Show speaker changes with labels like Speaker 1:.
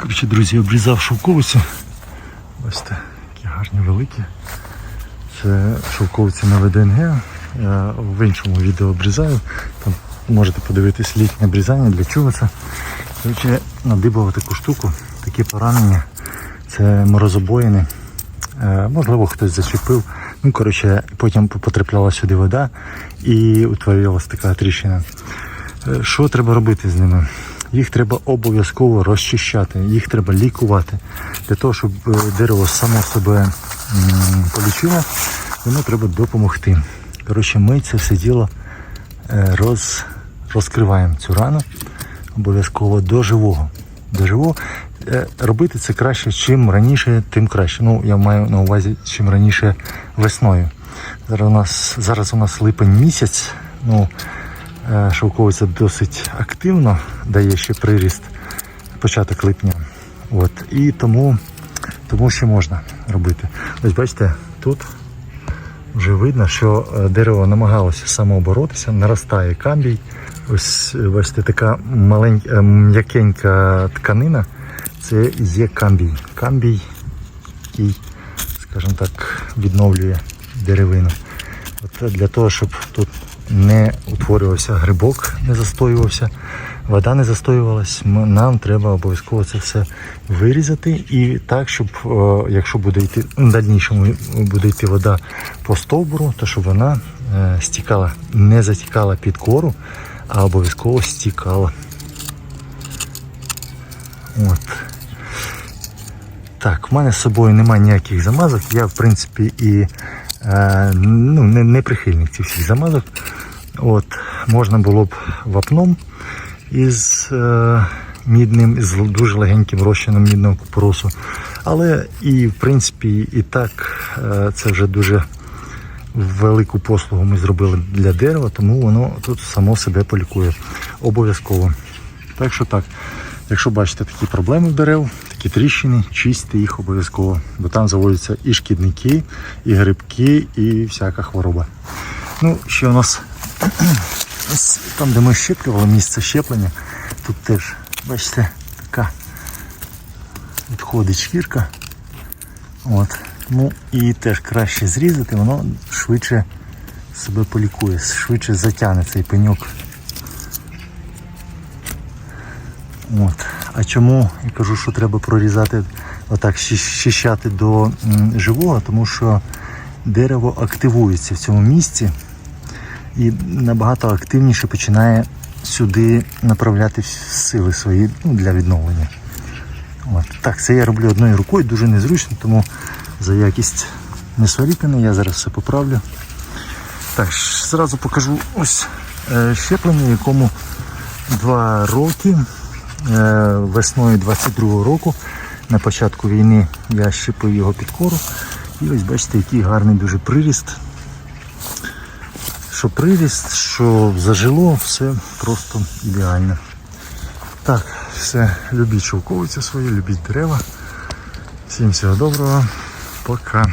Speaker 1: Коротше, друзі, обрізав шовковицю. Бачите, які гарні великі. Це шовковиця на ВДНГ. Я в іншому відео обрізаю. Там можете подивитись літнє обрізання, для чого це. Коротше, надибав таку штуку, такі поранення. Це морозобоїни. Е, Можливо, хтось зачепив. Ну, коротше, потім потрапляла сюди вода і утворилася така тріщина. Е, Що треба робити з ними? Їх треба обов'язково розчищати, їх треба лікувати. Для того, щоб е, дерево само себе полічило, йому треба допомогти. Коротше, ми це все діло е, роз, розкриваємо цю рану обов'язково до живого. До живого. Е, Робити це краще, чим раніше, тим краще. Ну, я маю на увазі, чим раніше весною. Зараз у нас, зараз у нас липень місяць. Ну, шовковиця досить активно дає ще приріст початок липня. От. І тому, тому ще можна робити. Ось бачите, тут вже видно, що е, дерево намагалося самооборотися, наростає камбій. Ось е, бачите, така маленька е, м'якенька тканина. Це є камбій. Камбій, який, скажімо так, відновлює деревину. От для того, щоб тут не утворювався грибок, не застоювався, вода не застоювалась, нам треба обов'язково це все вирізати і так, щоб е, якщо буде йти в дальнішому буде йти вода по стовбуру, то щоб вона е, стікала, не затікала під кору, а обов'язково стікала. От. Так, в мене з собою немає ніяких замазок. Я, в принципі, і ну, не, не прихильник цих всіх замазок. От, можна було б вапном із е, мідним, із дуже легеньким розчином мідного купоросу. Але і, в принципі, і так е, це вже дуже велику послугу ми зробили для дерева, тому воно тут само себе полікує. Обов'язково. Так що так. Якщо бачите такі проблеми в дерев, такі тріщини, чистите їх обов'язково, бо там заводяться і шкідники, і грибки, і всяка хвороба. Ну, ще у нас там, де ми щеплювали місце щеплення, тут теж, бачите, така відходить шкірка. От. Ну і теж краще зрізати, воно швидше себе полікує, швидше затягне цей пеньок. От. А чому я кажу, що треба прорізати, отак щищати до живого, тому що дерево активується в цьому місці і набагато активніше починає сюди направляти сили свої ну, для відновлення. От. Так, це я роблю одною рукою, дуже незручно, тому за якість не сваріть мене, я зараз все поправлю. Так, зразу покажу ось е, щеплення, якому 2 роки. Е, весною 22-го року на початку війни я щепив його під кору. І ось бачите, який гарний дуже приріст. Що приріст, що зажило, все просто ідеально. Так, все, любіть шовковицю свою, любіть дерева. Всім всього доброго, пока.